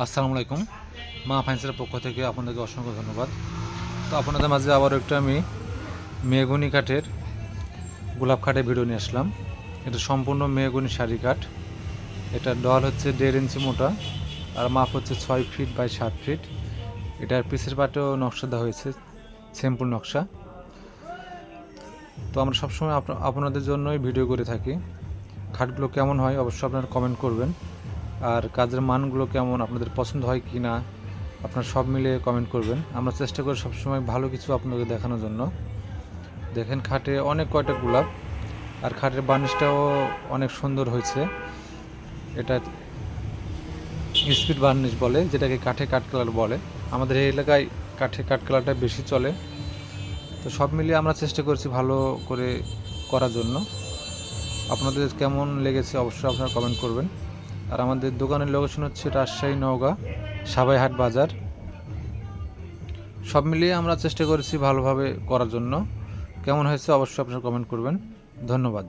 আসসালামু আলাইকুম। মা ফাইন্সের পক্ষ থেকে আপনাদেরকে অসংখ্য ধন্যবাদ। তো আপনাদের মাঝে আবার একটু আমি মেগুনি কাঠের গোলাপ কাঠের ভিডিও নিয়ে আসলাম। এটা সম্পূর্ণ মেগুনি শাড়ি কাঠ। এটার ডল হচ্ছে দেড় ইঞ্চি মোটা আর মাপ হচ্ছে ছয় ফিট বাই সাত ফিট। এটার পিসের পাটেও নকশা দেওয়া হয়েছে, সিম্পল নকশা। তো আমরা সবসময় আপ- আপনাদের জন্যই ভিডিও করে থাকি। খাটগুলো কেমন হয় অবশ্যই আপনারা কমেন্ট করবেন। আর কাজের মানগুলো কেমন, আপনাদের পছন্দ হয় কি না, আপনারা সব মিলিয়ে কমেন্ট করবেন। আমরা চেষ্টা করি সবসময় ভালো কিছু আপনাদের দেখানোর জন্য। দেখেন খাটে অনেক কয়টা গোলাপ, আর খাটের বার্নিশটাও অনেক সুন্দর হয়েছে। এটা স্পিড বার্নিশ বলে, যেটাকে কাঠে কাঠ কালার বলে। আমাদের এই এলাকায় কাঠে কাঠ কালারটা বেশি চলে। তো সব মিলিয়ে আমরা চেষ্টা করছি ভালো করে করার জন্য। আপনাদের কেমন লেগেছে অবশ্যই আপনারা কমেন্ট করবেন। আর আমাদের দোকানের লোকেশন হচ্ছে রাজশাহী নওগাঁ, সাবাইহাট বাজার। সব মিলিয়ে আমরা চেষ্টা করেছি ভালোভাবে করার জন্য। কেমন হয়েছে অবশ্যই আপনারা কমেন্ট করবেন। ধন্যবাদ।